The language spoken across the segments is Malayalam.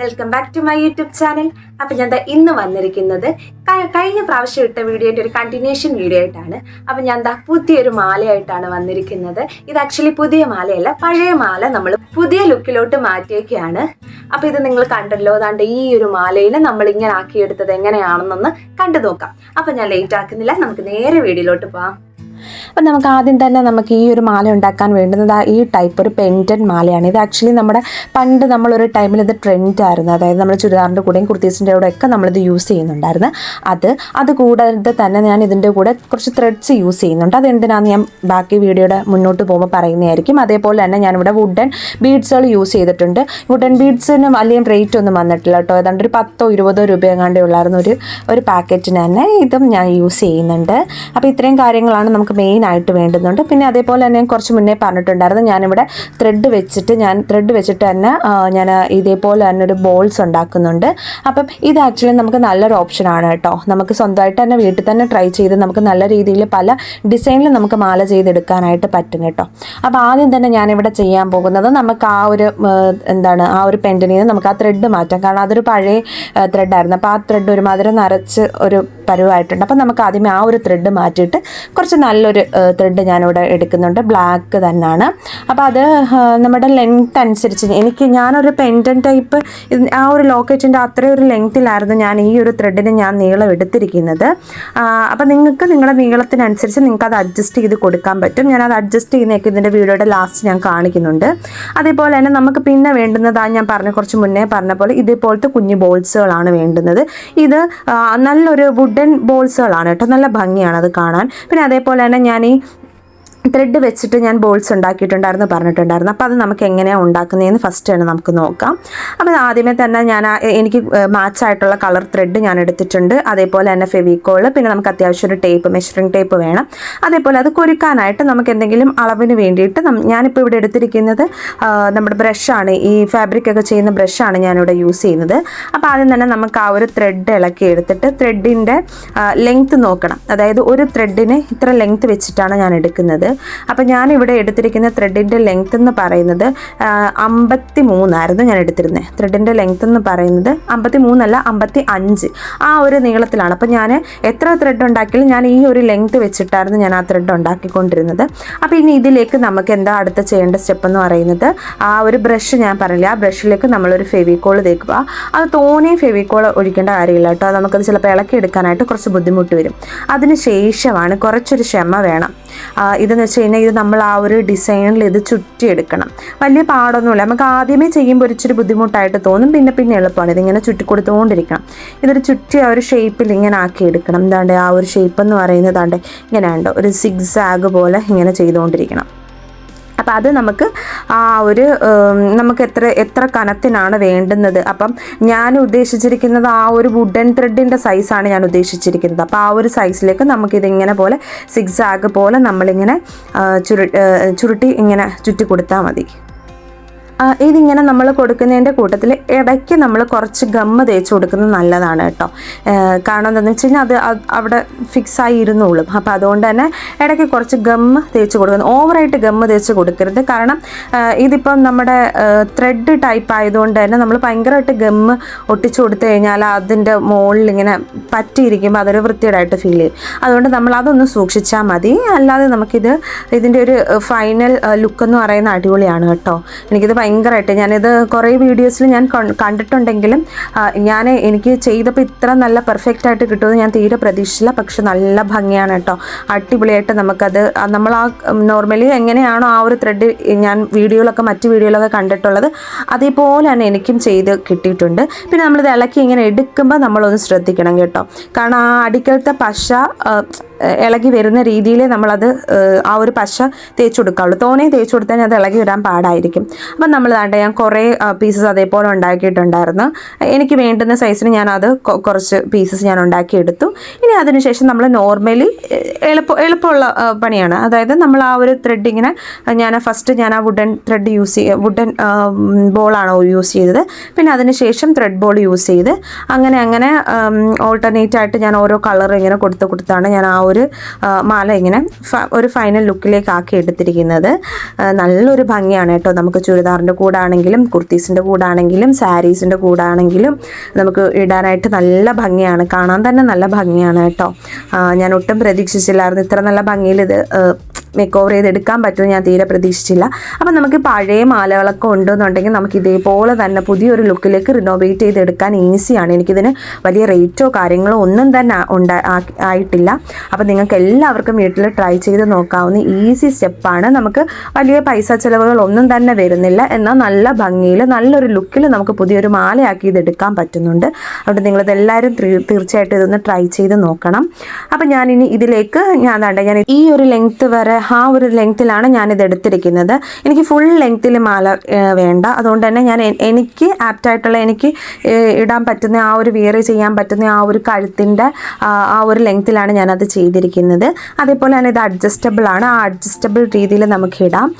Welcome back to my YouTube channel അപ്പം ഞാൻ ഇന്ന് വന്നിരിക്കുന്നത് കഴിഞ്ഞ പ്രാവശ്യം ഇട്ട വീഡിയോന്റെ ഒരു കണ്ടിന്യൂഷൻ വീഡിയോ ആയിട്ടാണ്. അപ്പം ഞാൻ ദാ പുതിയൊരു മാലയായിട്ടാണ് വന്നിരിക്കുന്നത്. ഇത് ആക്ച്വലി പുതിയ മാലയല്ല പഴയ മാല നമ്മൾ പുതിയ ലുക്കിലോട്ട് മാറ്റിയൊക്കെയാണ് അപ്പോൾ ഇത് നിങ്ങൾ കണ്ടല്ലോ അതാണ്ട് ഈ ഒരു മാലയിനെ നമ്മൾ ഇങ്ങനെ ആക്കിയെടുത്തത് എങ്ങനെയാണെന്നൊന്ന് കണ്ടു നോക്കാം. അപ്പം ഞാൻ ലേറ്റ് ആക്കുന്നില്ല നമുക്ക് നേരെ വീഡിയോയിലോട്ട് പോവാം. അപ്പം നമുക്ക് ആദ്യം തന്നെ നമുക്ക് ഈ ഒരു മാല ഉണ്ടാക്കാൻ വേണ്ടുന്നത് ഈ ടൈപ്പ് ഒരു പെന്റൻ മാലയാണ്. ഇത് ആക്ച്വലി നമ്മുടെ പണ്ട് നമ്മളൊരു ടൈമിൽ ഇത് ട്രെൻഡ് ആയിരുന്നു. അതായത് നമ്മൾ ചുരിദാറിന്റെ കൂടെയും കുർത്തീസിന്റെ കൂടെ ഒക്കെ നമ്മളിത് യൂസ് ചെയ്യുന്നുണ്ടായിരുന്നു. അത് അത് കൂടാതെ തന്നെ ഞാൻ ഇതിന്റെ കൂടെ കുറച്ച് ത്രെഡ്സ് യൂസ് ചെയ്യുന്നുണ്ട്. അത് ഞാൻ ബാക്കി വീഡിയോയുടെ മുന്നോട്ട് പോകുമ്പോൾ പറയുന്നതായിരിക്കും. അതേപോലെ തന്നെ ഞാനിവിടെ വുഡൻ ബീഡ്സുകൾ യൂസ് ചെയ്തിട്ടുണ്ട്. വുഡൻ ബീഡ്സിന് വലിയ റേറ്റ് ഒന്നും വന്നിട്ടില്ല കേട്ടോ. ഏതാണ്ട് ഒരു പത്തോ ഇരുപതോ രൂപ എങ്ങാണ്ടേ ഉള്ളായിരുന്നു ഒരു ഒരു പാക്കറ്റിന് തന്നെ ഇതും ഞാൻ യൂസ് ചെയ്യുന്നുണ്ട്. അപ്പോൾ ഇത്രയും കാര്യങ്ങളാണ് നമുക്ക് മെയിൻ ആയിട്ട് വേണ്ടുന്നുണ്ട്. പിന്നെ അതേപോലെ തന്നെ കുറച്ച് മുന്നേ പറഞ്ഞിട്ടുണ്ടായിരുന്നു ഞാനിവിടെ ത്രെഡ് വെച്ചിട്ട് ഞാൻ ത്രെഡ് വെച്ചിട്ട് തന്നെ ഞാൻ ഇതേപോലെ തന്നെ ഒരു ബോൾസ് ഉണ്ടാക്കുന്നുണ്ട്. അപ്പം ഇത് ആക്ച്വലി നമുക്ക് നല്ലൊരു ഓപ്ഷനാണ് കേട്ടോ. നമുക്ക് സ്വന്തമായിട്ട് തന്നെ വീട്ടിൽ തന്നെ ട്രൈ ചെയ്ത് നമുക്ക് നല്ല രീതിയിൽ പല ഡിസൈനിൽ നമുക്ക് മാല ചെയ്തെടുക്കാനായിട്ട് പറ്റും കേട്ടോ. അപ്പോൾ ആദ്യം തന്നെ ഞാനിവിടെ ചെയ്യാൻ പോകുന്നത് നമുക്ക് ആ ഒരു എന്താണ് ആ ഒരു പെന്റിനിൽ നിന്ന് നമുക്ക് ആ ത്രെഡ് മാറ്റാം. കാരണം അതൊരു പഴയ ത്രെഡായിരുന്നു അപ്പോൾ ആ ത്രെഡ് ഒരുമാതിരി നരച്ച് ഒരു പരുവായിട്ടുണ്ട്. അപ്പോൾ നമുക്ക് ആദ്യമേ ആ ഒരു ത്രെഡ് മാറ്റിയിട്ട് കുറച്ച് നല്ലൊരു ത്രെഡ് ഞാനിവിടെ എടുക്കുന്നുണ്ട്. ബ്ലാക്ക് തന്നെയാണ് അപ്പോൾ അത് നമ്മുടെ ലെങ്ത് അനുസരിച്ച്. എനിക്ക് ഞാനൊരു പെൻഡൻ ടൈപ്പ് ആ ഒരു ലോക്കറ്റിന്റെ അത്രയും ഒരു ലെങ്ത്തിലായിരുന്നു ഞാൻ ഈ ഒരു ത്രെഡിന് ഞാൻ നീളം എടുത്തിരിക്കുന്നത്. അപ്പോൾ നിങ്ങൾക്ക് നിങ്ങളുടെ നീളത്തിനനുസരിച്ച് നിങ്ങൾക്ക് അത് അഡ്ജസ്റ്റ് ചെയ്ത് കൊടുക്കാൻ പറ്റും. ഞാൻ അത് അഡ്ജസ്റ്റ് ചെയ്യുന്നതൊക്കെ ഇതിന്റെ വീഡിയോയുടെ ലാസ്റ്റ് ഞാൻ കാണിക്കുന്നുണ്ട്. അതേപോലെ തന്നെ നമുക്ക് പിന്നെ വേണ്ടുന്നതാണ് ഞാൻ പറഞ്ഞ കുറച്ച് മുന്നേ പറഞ്ഞ പോലെ ഇതേപോലത്തെ കുഞ്ഞു ബോൾസുകളാണ് വേണ്ടുന്നത്. ഇത് നല്ലൊരു വുഡൻ ബോൾസുകളാണ് കേട്ടോ. നല്ല ഭംഗിയാണ് അത് കാണാൻ. പിന്നെ അതേപോലെ ഞാൻ ഈ ത്രെഡ് വെച്ചിട്ട് ഞാൻ ബോൾസ് ഉണ്ടാക്കിയിട്ടുണ്ടായിരുന്നു പറഞ്ഞിട്ടുണ്ടായിരുന്നു. അപ്പോൾ അത് നമുക്ക് എങ്ങനെയാണ് ഉണ്ടാക്കുന്നതെന്ന് ഫസ്റ്റ് തന്നെ നമുക്ക് നോക്കാം. അപ്പോൾ ആദ്യമേ തന്നെ ഞാൻ എനിക്ക് മാച്ച് ആയിട്ടുള്ള കളർ ത്രെഡ് ഞാൻ എടുത്തിട്ടുണ്ട്. അതേപോലെ തന്നെ ഫെവിക്കോൾ പിന്നെ നമുക്ക് അത്യാവശ്യം ഒരു ടേപ്പ് മെഷറിംഗ് ടേപ്പ് വേണം. അതേപോലെ അത് കുരുക്കാനായിട്ട് നമുക്ക് എന്തെങ്കിലും അളവിന് വേണ്ടിയിട്ട് ഞാനിപ്പോൾ ഇവിടെ എടുത്തിരിക്കുന്നത് നമ്മുടെ ബ്രഷാണ് ഈ ഫാബ്രിക് ഒക്കെ ചെയ്യുന്ന ബ്രഷാണ് ഞാനിവിടെ യൂസ് ചെയ്യുന്നത്. അപ്പോൾ ആദ്യം തന്നെ നമുക്ക് ആ ഒരു ത്രെഡ് ഇളക്കി എടുത്തിട്ട് ത്രെഡിന്റെ ലെങ്ത്ത് നോക്കണം. അതായത് ഒരു ത്രെഡിന് ഇത്ര ലെങ്ത്ത് വെച്ചിട്ടാണ് ഞാൻ എടുക്കുന്നത്. അപ്പോൾ ഇവിടെ എടുത്തിരിക്കുന്ന ത്രെഡിന്റെ ലെങ്ത് എന്ന് പറയുന്നത് അമ്പത്തി മൂന്നായിരുന്നു ഞാൻ എടുത്തിരുന്നത് ത്രെഡിന്റെ ലെങ്ത് എന്ന് പറയുന്നത് അമ്പത്തി മൂന്നല്ല അമ്പത്തി അഞ്ച് ആ ഒരു നീളത്തിലാണ്. അപ്പോൾ ഞാൻ എത്ര ത്രെഡ് ഉണ്ടാക്കിയാലും ഞാൻ ഈ ഒരു ലെങ്ത് വെച്ചിട്ടായിരുന്നു ഞാൻ ആ ത്രെഡ് ഉണ്ടാക്കിക്കൊണ്ടിരുന്നത്. അപ്പോൾ ഇനി ഇതിലേക്ക് നമുക്ക് എന്താ അടുത്ത ചെയ്യേണ്ട സ്റ്റെപ്പ് എന്ന് പറയുന്നത് ആ ഒരു ബ്രഷ് ഞാൻ പറഞ്ഞില്ല ആ ബ്രഷിലേക്ക് നമ്മളൊരു ഫെവിക്കോൾ തേക്കുക അത് തോനെ ഫെവിക്കോൾ ഒഴിക്കേണ്ട കാര്യമില്ല കേട്ടോ. നമുക്കത് ചിലപ്പോൾ ഇളക്കി എടുക്കാനായിട്ട് കുറച്ച് ബുദ്ധിമുട്ട് വരും. അതിന് ശേഷമാണ് കുറച്ചൊരു ക്ഷമ വേണം. ഇതെന്ന് വെച്ച് കഴിഞ്ഞാൽ ഇത് നമ്മൾ ആ ഒരു ഡിസൈനിൽ ഇത് ചുറ്റിയെടുക്കണം. വലിയ പാടൊന്നുമില്ല. നമുക്ക് ആദ്യമേ ചെയ്യുമ്പോൾ ഇച്ചിരി ബുദ്ധിമുട്ടായിട്ട് തോന്നും. പിന്നെ പിന്നെ എളുപ്പമാണ്. ഇതിങ്ങനെ ചുറ്റി കൊടുത്തുകൊണ്ടിരിക്കണം ഇതൊരു ചുറ്റി ആ ഒരു ഷേപ്പിൽ ഇങ്ങനെ ആക്കി എടുക്കണം എന്താണ്ട് ആ ഒരു ഷേപ്പ് എന്ന് പറയുന്നത് ദാണ്ട് ഇങ്ങനെ ഒരു സിഗ്സാഗ് പോലെ ഇങ്ങനെ ചെയ്തുകൊണ്ടിരിക്കണം അപ്പം അത് നമുക്ക് ആ ഒരു നമുക്ക് എത്ര എത്ര കനത്തിനാണ് വേണ്ടുന്നത്. അപ്പം ഞാൻ ഉദ്ദേശിച്ചിരിക്കുന്നത് ആ ഒരു വുഡൻ ത്രെഡിന്റെ സൈസാണ് ഞാൻ ഉദ്ദേശിച്ചിരിക്കുന്നത്. അപ്പോൾ ആ ഒരു സൈസിലേക്ക് നമുക്കിതിങ്ങനെ പോലെ സിക്സാഗ് പോലെ നമ്മളിങ്ങനെ ചുരു ചുരുട്ടി ഇങ്ങനെ ചുറ്റി കൊടുത്താൽ മതി. ഇതിങ്ങനെ നമ്മൾ കൊടുക്കുന്നതിന്റെ കൂട്ടത്തിൽ ഇടയ്ക്ക് നമ്മൾ കുറച്ച് ഗമ്മ് തേച്ച് കൊടുക്കുന്നത് നല്ലതാണ് കേട്ടോ. കാരണം എന്താണെന്ന് വെച്ച് കഴിഞ്ഞാൽ അത് അവിടെ ഫിക്സ് ആയി ഇരുന്നോളും അപ്പോൾ അതുകൊണ്ട് തന്നെ ഇടയ്ക്ക് കുറച്ച് ഗമ്മ് തേച്ച് കൊടുക്കുന്നത് ഓവറായിട്ട് ഗമ്മ് തേച്ച് കൊടുക്കരുത്. കാരണം ഇതിപ്പം നമ്മുടെ ത്രെഡ് ടൈപ്പ് ആയതുകൊണ്ട് തന്നെ നമ്മൾ ഭയങ്കരമായിട്ട് ഗമ്മ് ഒട്ടിച്ചു കൊടുത്തു കഴിഞ്ഞാൽ അതിന്റെ മുകളിൽ ഇങ്ങനെ പറ്റിയിരിക്കുമ്പോൾ അതൊരു വൃത്തികേടായിട്ട് ഫീൽ ചെയ്യും. അതുകൊണ്ട് നമ്മൾ അതൊന്ന് സൂക്ഷിച്ചാൽ മതി. അല്ലാതെ നമുക്കിത് ഇതിന്റെ ഒരു ഫൈനൽ ലുക്ക് എന്ന് പറയുന്ന അടിപൊളിയാണ് കേട്ടോ. എനിക്കിത് ഭയങ്കരമായിട്ട് ഞാനിത് കുറേ വീഡിയോസിൽ ഞാൻ കണ്ടിട്ടുണ്ടെങ്കിലും ഞാൻ എനിക്ക് ചെയ്തപ്പോൾ ഇത്ര നല്ല പെർഫെക്റ്റ് ആയിട്ട് കിട്ടുമെന്ന് ഞാൻ തീരെ പ്രതീക്ഷിച്ചില്ല. പക്ഷെ നല്ല ഭംഗിയാണ് കേട്ടോ. അടിപൊളിയായിട്ട് നമുക്കത് നമ്മൾ ആ നോർമലി എങ്ങനെയാണോ ആ ഒരു ത്രെഡ് ഞാൻ വീഡിയോയിലൊക്കെ മറ്റ് വീഡിയോയിലൊക്കെ കണ്ടിട്ടുള്ളത് അതേപോലെ തന്നെ എനിക്കും ചെയ്ത് കിട്ടിയിട്ടുണ്ട്. പിന്നെ നമ്മളിത് ഇളക്കി ഇങ്ങനെ എടുക്കുമ്പോൾ നമ്മളൊന്ന് ശ്രദ്ധിക്കണം കേട്ടോ. കാരണം ആ അടിക്കലത്തെ പശ ഇളകി വരുന്ന രീതിയിൽ നമ്മളത് ആ ഒരു പശ തേച്ച് കൊടുക്കാവുള്ളൂ തോനെ തേച്ച് കൊടുത്താൽ അത് ഇളകി വരാൻ പാടായിരിക്കും. അപ്പം നമ്മൾ താണ്ട ഞാൻ കുറേ പീസസ് അതേപോലെ ഉണ്ടാക്കിയിട്ടുണ്ടായിരുന്നു. എനിക്ക് വേണ്ടുന്ന സൈസിന് ഞാൻ അത് കുറച്ച് പീസസ് ഞാൻ ഉണ്ടാക്കിയെടുത്തു. ഇനി അതിനുശേഷം നമ്മൾ നോർമലി എളുപ്പ എളുപ്പമുള്ള പണിയാണ്. അതായത് നമ്മൾ ആ ഒരു ത്രെഡിങ്ങിനെ ഞാൻ ഫസ്റ്റ് ഞാൻ ആ വുഡൻ ത്രെഡ് യൂസ് ചെയ്യ വുഡൻ ബോളാണ് യൂസ് ചെയ്തത്. പിന്നെ അതിനുശേഷം ത്രെഡ് ബോൾ യൂസ് ചെയ്ത് അങ്ങനെ അങ്ങനെ ഓൾട്ടർനേറ്റ് ആയിട്ട് ഞാൻ ഓരോ കളർ ഇങ്ങനെ കൊടുത്ത് കൊടുത്താണ് ഞാൻ ആ ഒരു മാല ഇങ്ങനെ ഒരു ഫൈനൽ ലുക്കിലേക്ക് ആക്കി എടുത്തിരിക്കുന്നത് നല്ലൊരു ഭംഗിയാണ് കേട്ടോ. നമുക്ക് ചുരിദാറിന്റെ കൂടാണെങ്കിലും കുർത്തീസിന്റെ കൂടാണെങ്കിലും സാരീസിന്റെ കൂടാണെങ്കിലും നമുക്ക് ഇടാനായിട്ട് നല്ല ഭംഗിയാണ്. കാണാൻ തന്നെ നല്ല ഭംഗിയാണ് കേട്ടോ. ഞാൻ ഒട്ടും പ്രതീക്ഷിച്ചില്ലായിരുന്നു. ഇത്ര നല്ല ഭംഗിയിൽ ഇത് മേക്ക് ഓവർ ചെയ്ത് എടുക്കാൻ പറ്റുമെന്ന് ഞാൻ തീരെ പ്രതീക്ഷിച്ചില്ല. അപ്പം നമുക്ക് പഴയ മാലകളൊക്കെ ഉണ്ടെന്നുണ്ടെങ്കിൽ നമുക്ക് ഇതേപോലെ തന്നെ പുതിയൊരു ലുക്കിലേക്ക് റിനോവേറ്റ് ചെയ്തെടുക്കാൻ ഈസിയാണ് എനിക്കിതിന് വലിയ റേറ്റോ കാര്യങ്ങളോ ഒന്നും തന്നെ ഉണ്ടാ ആയിട്ടില്ല. അപ്പം നിങ്ങൾക്ക് എല്ലാവർക്കും വീട്ടിൽ ട്രൈ ചെയ്ത് നോക്കാവുന്ന ഈസി സ്റ്റെപ്പാണ് നമുക്ക് വലിയ പൈസ ചിലവുകൾ ഒന്നും തന്നെ വരുന്നില്ല. എന്നാൽ നല്ല ഭംഗിയിൽ നല്ലൊരു ലുക്കിൽ നമുക്ക് പുതിയൊരു മാലയാക്കി ഇതെടുക്കാൻ പറ്റുന്നുണ്ട്. അതുകൊണ്ട് നിങ്ങളിതെല്ലാവരും തീർച്ചയായിട്ടും ഇതൊന്ന് ട്രൈ ചെയ്ത് നോക്കണം. അപ്പം ഞാനിനി ഇതിലേക്ക് ഞാൻ ഞാൻ ഈ ഒരു ലെങ്ത്ത് വരെ ആ ഒരു ലെങ്ത്തിലാണ് ഞാനിത് എടുത്തിരിക്കുന്നത്. എനിക്ക് ഫുൾ ലെങ്ത്തിൽ മാല വേണ്ട. അതുകൊണ്ട് തന്നെ ഞാൻ എനിക്ക് ആപ്റ്റായിട്ടുള്ള എനിക്ക് ഇടാൻ പറ്റുന്ന ആ ഒരു വിയർ ചെയ്യാൻ പറ്റുന്ന ആ ഒരു കഴുത്തിന്റെ ആ ഒരു ലെങ്ത്തിലാണ് ഞാനത് ചെയ്തിരിക്കുന്നത്. അതേപോലെ തന്നെ ഇത് അഡ്ജസ്റ്റബിൾ ആണ് ആ അഡ്ജസ്റ്റബിൾ രീതിയിൽ നമുക്ക് ഇടാം.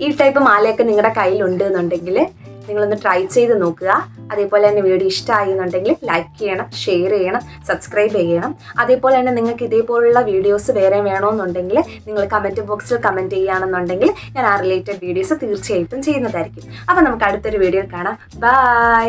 ഈ ടൈപ്പ് മാലയൊക്കെ നിങ്ങളുടെ കയ്യിലുണ്ട് എന്നുണ്ടെങ്കിൽ നിങ്ങളൊന്ന് ട്രൈ ചെയ്ത് നോക്കുക. അതേപോലെ തന്നെ വീഡിയോ ഇഷ്ടമായി എന്നുണ്ടെങ്കിൽ ലൈക്ക് ചെയ്യണം ഷെയർ ചെയ്യണം സബ്സ്ക്രൈബ് ചെയ്യണം. അതേപോലെ തന്നെ നിങ്ങൾക്ക് ഇതേപോലുള്ള വീഡിയോസ് വേറെ വേണമെന്നുണ്ടെങ്കിൽ നിങ്ങൾ കമന്റ് ബോക്സിൽ കമന്റ് ചെയ്യുകയാണെന്നുണ്ടെങ്കിൽ ഞാൻ ആ റിലേറ്റഡ് വീഡിയോസ് തീർച്ചയായിട്ടും ചെയ്യുന്നതായിരിക്കും. അപ്പോൾ നമുക്ക് അടുത്തൊരു വീഡിയോ കാണാം. ബൈ